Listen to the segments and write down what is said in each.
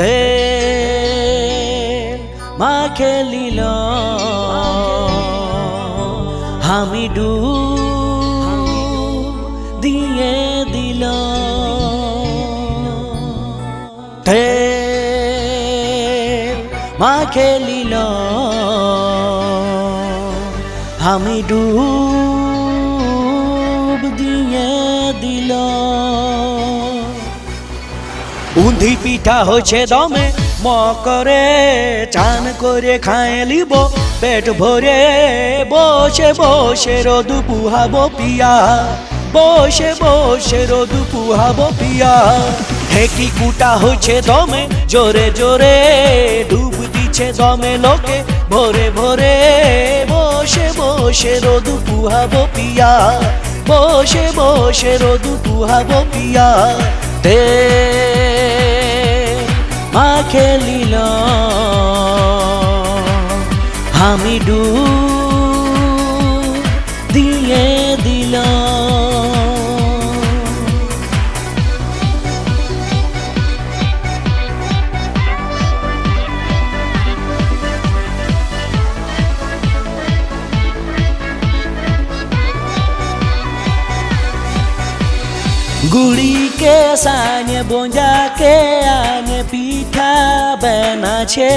তেল মাখে লিল আমি ডু দিয়ে দিল। তেল মাখে লিল আমি ডুব দিয়ে দিল। উন্ধি পিঠা হচ্ছে দমে। মকরে চান করে খায় লিব, পেট ভরে। বসে বসে রোদু পুহাবো পিয়া, বসে বসে রোদু পুহাবো পিয়া। ঢেকি কুটা হচ্ছে দমে, জোরে জোরে ডুব দিচ্ছে দমে লোকে। ভোরে ভোরে বসে বসে রোদু পুহাবো পিয়া, বসে বসে রোদু পুহাবো পিয়া। তে মা খেলিল আমি ডু দিয়ে দিল। গুড়িকে সানে বোঁজাকে বেনাছে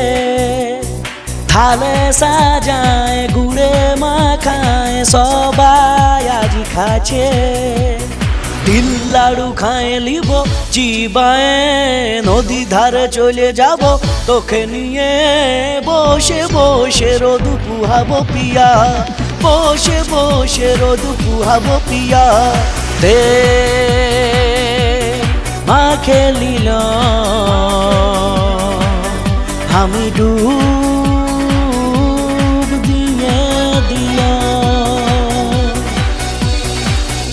থালে সাজায়, গুড়ে মাখায়, সবাই আজি খাচ্ছে। তিল লাড়ু খায়, লিব চিবায় নদী ধারে চলে যাব, তোকে নিয়ে বসে বসে রোদু পুহাবো পিয়া, বসে বসে রোদু পুহাবো পিয়া। দে মা খেলিল আমি ডুব দিয়ে দিল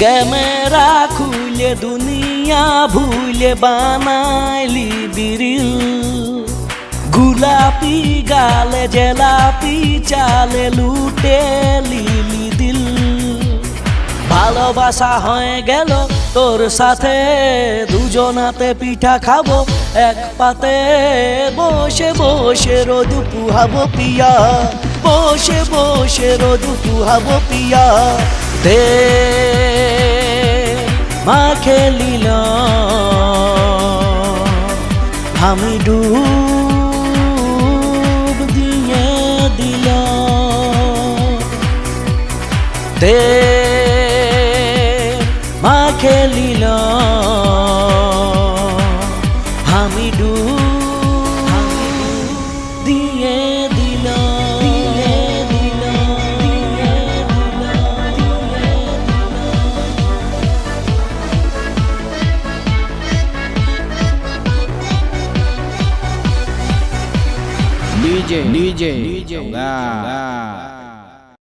ক্যামেরা খুলে দুনিয়া ভুলে বানাইলি বিরিল গুলাপি গালে জেলাপি চালে লুটে লিলি দিল ভালোবাসা হয়ে গেল, তোর সাথে দুজনাতে পিঠা খাব, এক পাতে বসে বসে রোদু পুহাবো পিয়া, বসে বসে রোদু পুহাবো পিয়া। দে মা খেলিল আমি ডুব দিয়ে দিল। দে খেলিল আমি ডু দিয়ে দিল দিয়ে দিল দিয়ে দিল DJ DJ DJ